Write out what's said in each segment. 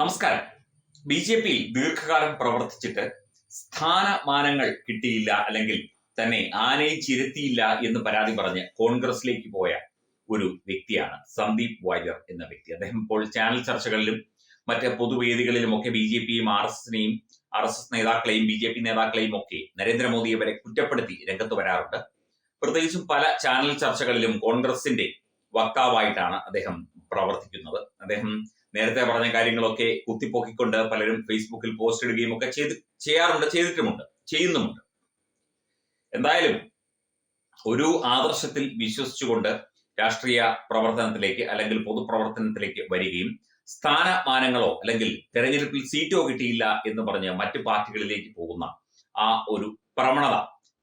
നമസ്കാരം. B J പിയിൽ ദീർഘകാലം പ്രവർത്തിച്ചിട്ട് സ്ഥാനമാനങ്ങൾ കിട്ടിയില്ല അല്ലെങ്കിൽ തന്നെ ആനയെ ചിരത്തിയില്ല എന്ന് പരാതി പറഞ്ഞ് കോൺഗ്രസിലേക്ക് പോയ ഒരു വ്യക്തിയാണ് സന്ദീപ് വാര്യർ എന്ന വ്യക്തി. അദ്ദേഹം ഇപ്പോൾ ചാനൽ ചർച്ചകളിലും മറ്റ് പൊതുവേദികളിലും ഒക്കെ ബി ജെ പിയും ആർ എസ് എസിനെയും ആർ എസ് എസ് നേതാക്കളെയും ബി ജെ പി നേതാക്കളെയും ഒക്കെ നരേന്ദ്രമോദിയെ വരെ കുറ്റപ്പെടുത്തി രംഗത്ത് വരാറുണ്ട്. പ്രത്യേകിച്ചും പല ചാനൽ ചർച്ചകളിലും കോൺഗ്രസിന്റെ വക്താവായിട്ടാണ് അദ്ദേഹം പ്രവർത്തിക്കുന്നത്. അദ്ദേഹം നേരത്തെ പറഞ്ഞ കാര്യങ്ങളൊക്കെ കുത്തിപ്പൊക്കിക്കൊണ്ട് പലരും ഫേസ്ബുക്കിൽ പോസ്റ്റ് ഇടുകയും ഒക്കെ ചെയ്ത് ചെയ്യാറുണ്ട് ചെയ്തിട്ടുമുണ്ട് ചെയ്യുന്നുമുണ്ട്. എന്തായാലും ഒരു ആദർശത്തിൽ വിശ്വസിച്ചുകൊണ്ട് രാഷ്ട്രീയ പ്രവർത്തനത്തിലേക്ക് അല്ലെങ്കിൽ പൊതുപ്രവർത്തനത്തിലേക്ക് വരികയും സ്ഥാനമാനങ്ങളോ അല്ലെങ്കിൽ തെരഞ്ഞെടുപ്പിൽ സീറ്റോ കിട്ടിയില്ല എന്ന് പറഞ്ഞ് മറ്റു പാർട്ടികളിലേക്ക് പോകുന്ന ആ ഒരു പ്രവണത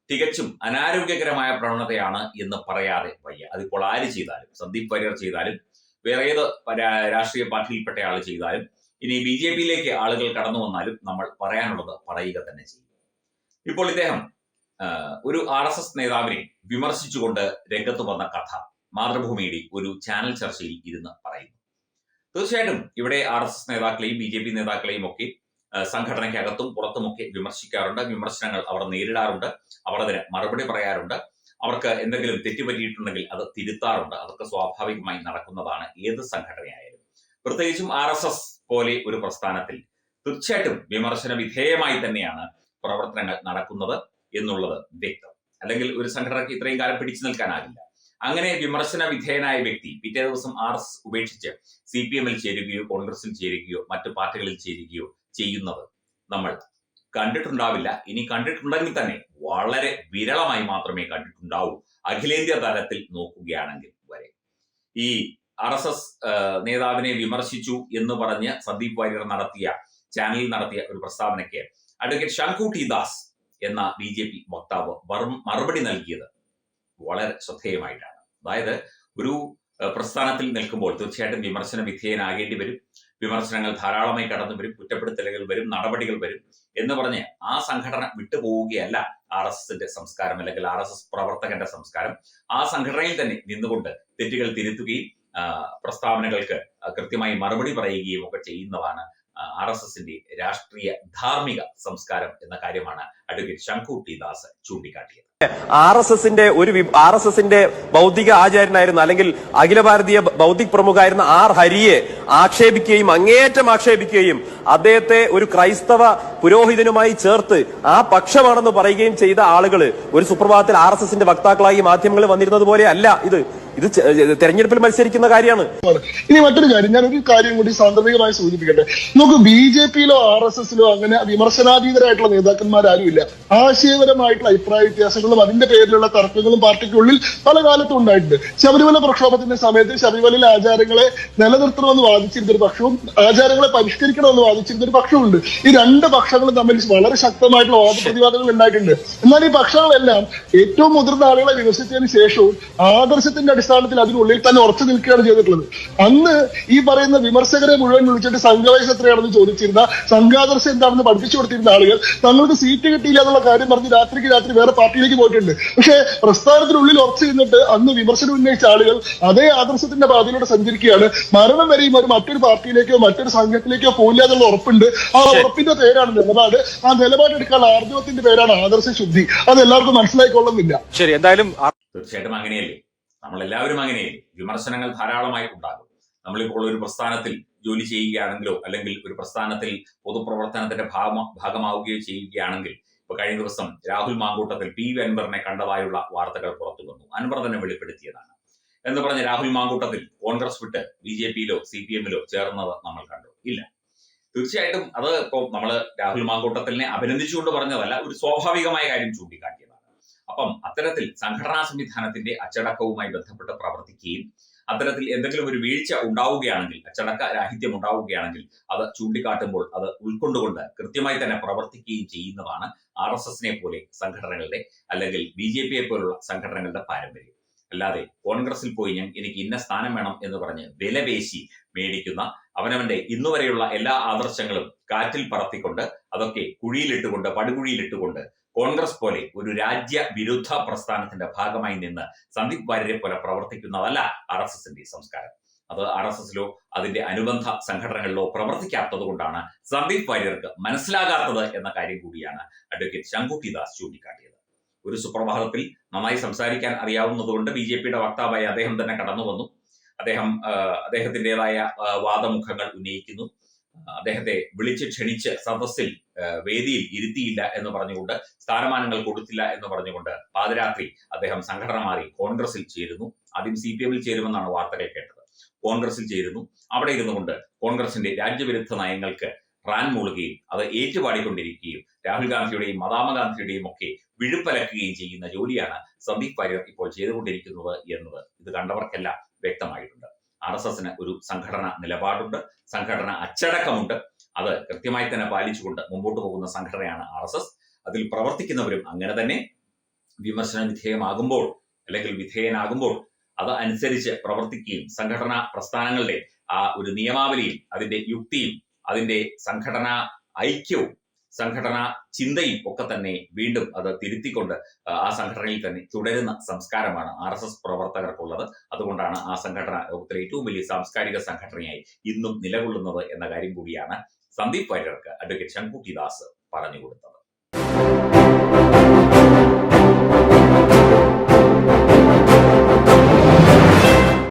തികച്ചും അനാരോഗ്യകരമായ പ്രവണതയാണ് എന്ന് പറയാതെ വയ്യ. അതിപ്പോൾ ആര് ചെയ്താലും സന്ദീപ് വാര്യർ ചെയ്താലും വേറെ ഏത് രാഷ്ട്രീയ പാർട്ടിയിൽപ്പെട്ട ആൾ ചെയ്താലും ഇനി ബി ജെ പിയിലേക്ക് ആളുകൾ കടന്നു വന്നാലും നമ്മൾ പറയാനുള്ളത് പറയുക തന്നെ ചെയ്യും. ഇപ്പോൾ ഇദ്ദേഹം ഒരു ആർ എസ് എസ് നേതാവിനെ വിമർശിച്ചുകൊണ്ട് രംഗത്ത് വന്ന കഥ മാതൃഭൂമിയുടെ ഒരു ചാനൽ ചർച്ചയിൽ ഇരുന്ന് പറയുന്നു. തീർച്ചയായിട്ടും ഇവിടെ ആർ എസ് എസ് നേതാക്കളെയും ബി ജെ പി നേതാക്കളെയും ഒക്കെ സംഘടനയ്ക്കകത്തും പുറത്തുമൊക്കെ വിമർശിക്കാറുണ്ട്. വിമർശനങ്ങൾ അവർ നേരിടാറുണ്ട്. അവർ അതിന് മറുപടി പറയാറുണ്ട്. അവർക്ക് എന്തെങ്കിലും തെറ്റുപറ്റിയിട്ടുണ്ടെങ്കിൽ അത് തിരുത്താറുണ്ട്. അതൊക്കെ സ്വാഭാവികമായി നടക്കുന്നതാണ് ഏത് സംഘടനയായാലും. പ്രത്യേകിച്ചും ആർ എസ് എസ് പോലെ ഒരു പ്രസ്ഥാനത്തിൽ തീർച്ചയായിട്ടും വിമർശന വിധേയമായി തന്നെയാണ് പ്രവർത്തനങ്ങൾ നടക്കുന്നത് എന്നുള്ളത് വ്യക്തം. അല്ലെങ്കിൽ ഒരു സംഘടനയ്ക്ക് ഇത്രയും കാലം പിടിച്ചു നിൽക്കാനാകില്ല. അങ്ങനെ വിമർശന വിധേയനായ വ്യക്തി പിറ്റേ ദിവസം ആർ എസ് ഉപേക്ഷിച്ച് സി പി എമ്മിൽ ചേരുകയോ കോൺഗ്രസിൽ ചേരുകയോ മറ്റു പാർട്ടികളിൽ ചേരുകയോ ചെയ്യുന്നത് നമ്മൾ കണ്ടിട്ടുണ്ടാവില്ല. ഇനി കണ്ടിട്ടുണ്ടെങ്കിൽ തന്നെ വളരെ വിരളമായി മാത്രമേ കണ്ടിട്ടുണ്ടാവൂ. അഖിലേന്ത്യാ തലത്തിൽ നോക്കുകയാണെങ്കിൽ വരെ. ഈ ആർ എസ് എസ് നേതാവിനെ വിമർശിച്ചു എന്ന് പറഞ്ഞ് സന്ദീപ് വാര്യർ നടത്തിയ ചാനലിൽ നടത്തിയ ഒരു പ്രസ്താവനയ്ക്ക് അഡ്വക്കേറ്റ് ശങ്കുട്ടി ദാസ് എന്ന ബി ജെ പി വക്താവ് മറുപടി നൽകിയത് വളരെ ശ്രദ്ധേയമായിട്ടാണ്. അതായത് ഒരു പ്രസ്ഥാനത്തിൽ നിൽക്കുമ്പോൾ തീർച്ചയായിട്ടും വിമർശന വിധേയനാകേണ്ടി വരും. വിമർശനങ്ങൾ ധാരാളമായി കടന്നു വരും കുറ്റപ്പെടുത്തലുകൾ വരും നടപടികൾ വരും എന്ന് പറഞ്ഞ് ആ സംഘടന വിട്ടുപോവുകയല്ല ആർ എസ് എസിന്റെ സംസ്കാരം അല്ലെങ്കിൽ ആർ എസ് എസ് പ്രവർത്തകന്റെ സംസ്കാരം. ആ സംഘടനയിൽ തന്നെ നിന്നുകൊണ്ട് തെറ്റുകൾ തിരുത്തുകയും പ്രസ്താവനകൾക്ക് കൃത്യമായി മറുപടി പറയുകയും ഒക്കെ ചെയ്യുന്നതാണ് ആർ എസ് എസിന്റെ രാഷ്ട്രീയ ധാർമ്മിക സംസ്കാരം എന്ന കാര്യമാണ് അഡ്വക്കേറ്റ് ശങ്കുട്ടി ദാസ് ചൂണ്ടിക്കാട്ടിയത്. ആർ എസ് എസിന്റെ ഒരു ആർ എസ് എസിന്റെ ബൗദ്ധിക ആചാര്യനായിരുന്ന അല്ലെങ്കിൽ അഖില ഭാരതീയ ബൗദ്ധിക പ്രമുഖായിരുന്ന ആർ ഹരിയെ ആക്ഷേപിക്കുകയും അങ്ങേയറ്റം ആക്ഷേപിക്കുകയും അദ്ദേഹത്തെ ഒരു ക്രൈസ്തവ പുരോഹിതനുമായി ചേർത്ത് ആ പക്ഷമാണെന്ന് പറയുകയും ചെയ്ത ആളുകൾ ഒരു സുപ്രഭാതത്തിൽ ആർ എസ് എസിന്റെ വക്താക്കളായി മാധ്യമങ്ങളിൽ വന്നിരുന്നത് പോലെ അല്ല ഇത്. ഇത് തെരഞ്ഞെടുപ്പിൽ മത്സരിക്കുന്ന കാര്യമാണ്. ഇനി മറ്റൊരു കാര്യം. ഞാൻ ഒരു കാര്യം കൂടി സാന്ദർഭികമായി സൂചിപ്പിക്കട്ടെ. നമുക്ക് ബി ജെ പിയിലോ ആർ എസ് എസിലോ അങ്ങനെ വിമർശനാതീതരായിട്ടുള്ള നേതാക്കന്മാരാരും ഇല്ല ആശയപരമായിട്ടുള്ള അഭിപ്രായ വ്യത്യാസങ്ങളും അതിന്റെ പേരിലുള്ള തർക്കങ്ങളും പാർട്ടിക്കുള്ളിൽ പല കാലത്തും ഉണ്ടായിട്ടുണ്ട്. ശബരിമല പ്രക്ഷോഭത്തിന്റെ സമയത്ത് ശബരിമലയിലെ ആചാരങ്ങളെ നിലനിർത്തണമെന്ന് വാദിച്ചിരുന്ന ഒരു പക്ഷവും ആചാരങ്ങളെ പരിഷ്കരിക്കണമെന്ന് വാദിച്ചിരുന്ന ഒരു പക്ഷവുമുണ്ട്. ഈ രണ്ട് പക്ഷങ്ങളും തമ്മിൽ വളരെ ശക്തമായിട്ടുള്ള വാദപ്രതിവാദങ്ങൾ ഉണ്ടായിട്ടുണ്ട്. എന്നാൽ ഈ പക്ഷങ്ങളെല്ലാം ഏറ്റവും മുതിർന്ന ആളുകളെ വിമർശിച്ചതിന് ശേഷവും ആദർശത്തിന്റെ അടിസ്ഥാനത്തിൽ അതിനുള്ളിൽ തന്നെ ഉറച്ചു നിൽക്കുകയാണ് ചെയ്തിട്ടുള്ളത്. അന്ന് ഈ പറയുന്ന വിമർശകരെ മുഴുവൻ വിളിച്ചിട്ട് സംഘവേശം എത്രയാണെന്ന് ചോദിച്ചിരുന്ന സംഘാദർശം എന്താണെന്ന് പഠിപ്പിച്ചു കൊടുത്തിരുന്ന ആളുകൾ തങ്ങൾക്ക് സീറ്റ് കിട്ടിയില്ല എന്നുള്ള കാര്യം പറഞ്ഞ് രാത്രിക്ക് രാത്രി വേറെ പാർട്ടിയിലേക്ക് പോയിട്ടുണ്ട്. പക്ഷേ പ്രസ്ഥാനത്തിനുള്ളിൽ ഉറച്ചു നിന്നിട്ട് അന്ന് വിമർശനം ഉന്നയിച്ച ആളുകൾ അതേ ആദർശത്തിന്റെ പാതയിലൂടെ സഞ്ചരിക്കുകയാണ്. മരണം വരെയും അവർ മറ്റൊരു പാർട്ടിയിലേക്കോ മറ്റൊരു സംഘത്തിലേക്കോ പോയില്ല എന്നുള്ള ഉറപ്പുണ്ട്. ആ ഉറപ്പിന്റെ പേരാണ് നിലപാട്. ആ നിലപാടെടുക്കാനുള്ള ആർജവത്തിന്റെ പേരാണ് ആദർശ ശുദ്ധി അത് എല്ലാവർക്കും മനസ്സിലായിക്കൊള്ളുന്നില്ല. ശരി എന്തായാലും തീർച്ചയായിട്ടും അങ്ങനെയല്ലേ? നമ്മൾ അങ്ങനെ വിമർശനങ്ങൾ ധാരാളമായി ഉണ്ടാകും. നമ്മളിപ്പോൾ ഒരു പ്രസ്ഥാനത്തിൽ ജോലി ചെയ്യുകയാണെങ്കിലോ അല്ലെങ്കിൽ ഒരു പ്രസ്ഥാനത്തിൽ പൊതുപ്രവർത്തനത്തിന്റെ ഭാഗ ഭാഗമാവുകയോ ചെയ്യുകയാണെങ്കിൽ ഇപ്പൊ കഴിഞ്ഞ ദിവസം രാഹുൽ മാങ്കൂട്ടത്തിൽ പി വി അൻവറിനെ കണ്ടതായുള്ള വാർത്തകൾ പുറത്തു വന്നു. അൻവർ തന്നെ വെളിപ്പെടുത്തിയതാണ്. എന്ന് പറഞ്ഞ് രാഹുൽ മാങ്കൂട്ടത്തിൽ കോൺഗ്രസ് വിട്ട് ബി ജെ പിയിലോ സി പി എമ്മിലോ ചേർന്നത് നമ്മൾ കണ്ടു. ഇല്ല. തീർച്ചയായിട്ടും അത് ഇപ്പോൾ നമ്മൾ രാഹുൽ മാങ്കൂട്ടത്തിലിനെ അഭിനന്ദിച്ചുകൊണ്ട് പറഞ്ഞതല്ല ഒരു സ്വാഭാവികമായ കാര്യം ചൂണ്ടിക്കാട്ടിയതാണ്. അപ്പം അത്തരത്തിൽ സംഘടനാ സംവിധാനത്തിന്റെ അച്ചടക്കവുമായി ബന്ധപ്പെട്ട് പ്രവർത്തിക്കുകയും അത്തരത്തിൽ എന്തെങ്കിലും ഒരു വീഴ്ച ഉണ്ടാവുകയാണെങ്കിൽ അച്ചടക്ക രാഹിത്യം ഉണ്ടാവുകയാണെങ്കിൽ അത് ചൂണ്ടിക്കാട്ടുമ്പോൾ അത് ഉൾക്കൊണ്ടുകൊണ്ട് കൃത്യമായി തന്നെ പ്രവർത്തിക്കുകയും ചെയ്യുന്നതാണ് ആർ എസ് എസിനെ പോലെ സംഘടനകളുടെ അല്ലെങ്കിൽ ബി ജെ പിയെ പോലുള്ള സംഘടനകളുടെ പാരമ്പര്യം. അല്ലാതെ കോൺഗ്രസിൽ പോയി ഞാൻ എനിക്ക് ഇന്ന സ്ഥാനം വേണം എന്ന് പറഞ്ഞ് വിലപേശി മേടിക്കുന്ന അവനവന്റെ ഇന്നുവരെയുള്ള എല്ലാ ആദർശങ്ങളും കാറ്റിൽ പറത്തിക്കൊണ്ട് അതൊക്കെ കുഴിയിലിട്ടുകൊണ്ട് പടുകുഴിയിലിട്ടുകൊണ്ട് കോൺഗ്രസ് പോലെ ഒരു രാജ്യ വിരുദ്ധ പ്രസ്ഥാനത്തിന്റെ ഭാഗമായി നിന്ന് സന്ദീപ് വാര്യരെ പോലെ പ്രവർത്തിക്കുന്നതല്ല ആർ എസ് എസിന്റെ സംസ്കാരം. അത് ആർ എസ് എസിലോ അതിന്റെ അനുബന്ധ സംഘടനകളിലോ പ്രവർത്തിക്കാത്തത് കൊണ്ടാണ് സന്ദീപ് വാര്യർക്ക് മനസ്സിലാകാത്തത് എന്ന കാര്യം കൂടിയാണ് അഡ്വക്കേറ്റ് ശങ്കുട്ടി ദാസ് ചൂണ്ടിക്കാട്ടിയത്. ഒരു സുപ്രഭാതത്തിൽ നന്നായി സംസാരിക്കാൻ അറിയാവുന്നതുകൊണ്ട് ബി ജെ പിയുടെ വക്താവായി അദ്ദേഹം തന്നെ കടന്നു വന്നു അദ്ദേഹം അദ്ദേഹത്തിന്റെതായ വാദമുഖങ്ങൾ ഉന്നയിക്കുന്നു. അദ്ദേഹത്തെ വിളിച്ച് ക്ഷണിച്ച് സദസ്സിൽ വേദിയിൽ ഇരുത്തിയില്ല എന്ന് പറഞ്ഞുകൊണ്ട് സ്ഥാനമാനങ്ങൾ കൊടുത്തില്ല എന്ന് പറഞ്ഞുകൊണ്ട് പാതിരാത്രി അദ്ദേഹം സംഘടന മാറി കോൺഗ്രസിൽ ചേരുന്നു. ആദ്യം സി പി എമ്മിൽ ചേരുമെന്നാണ് വാർത്തകൾ കേട്ടത്. കോൺഗ്രസിൽ ചേരുന്നു. അവിടെ ഇരുന്നു കൊണ്ട് കോൺഗ്രസിന്റെ രാജ്യവിരുദ്ധ നയങ്ങൾക്ക് റാൻ മൂളുകയും അത് ഏറ്റുപാടിക്കൊണ്ടിരിക്കുകയും രാഹുൽ ഗാന്ധിയുടെയും മദാമ ഗാന്ധിയുടെയും ഒക്കെ വിഴുപ്പലക്കുകയും ചെയ്യുന്ന ജോലിയാണ് സന്ദീപ് വാര്യർ ഇപ്പോൾ ചെയ്തുകൊണ്ടിരിക്കുന്നത് എന്നത് ഇത് കണ്ടവർക്കെല്ലാം വ്യക്തമായിട്ടുണ്ട്. ആർ എസ് എസിന് ഒരു സംഘടന നിലപാടുണ്ട് സംഘടന അച്ചടക്കമുണ്ട്. അത് കൃത്യമായി തന്നെ പാലിച്ചുകൊണ്ട് മുമ്പോട്ട് പോകുന്ന സംഘടനയാണ് ആർ എസ് എസ്. അതിൽ പ്രവർത്തിക്കുന്നവരും അങ്ങനെ തന്നെ വിമർശന വിധേയമാകുമ്പോൾ അല്ലെങ്കിൽ വിധേയനാകുമ്പോൾ അത് അനുസരിച്ച് പ്രവർത്തിക്കുകയും സംഘടനാ പ്രസ്ഥാനങ്ങളുടെ ആ ഒരു നിയമാവലിയും അതിന്റെ യുക്തിയും അതിന്റെ സംഘടനാ ഐക്യവും സംഘടനാ ചിന്തയും ഒക്കെ തന്നെ വീണ്ടും അത് തിരുത്തിക്കൊണ്ട് ആ, സംഘടനയിൽ തന്നെ തുടരുന്ന സംസ്കാരമാണ് ആർ എസ് എസ് പ്രവർത്തകർക്കുള്ളത്. അതുകൊണ്ടാണ് ആ സംഘടന ലോകത്തിലെ ഏറ്റവും വലിയ സാംസ്കാരിക സംഘടനയായി ഇന്നും നിലകൊള്ളുന്നത് എന്ന കാര്യം കൂടിയാണ് സന്ദീപ് വാര്യർക്ക് അഡ്വക്കേറ്റ് ശങ്കുട്ടി ദാസ് പറഞ്ഞു കൊടുത്തത്.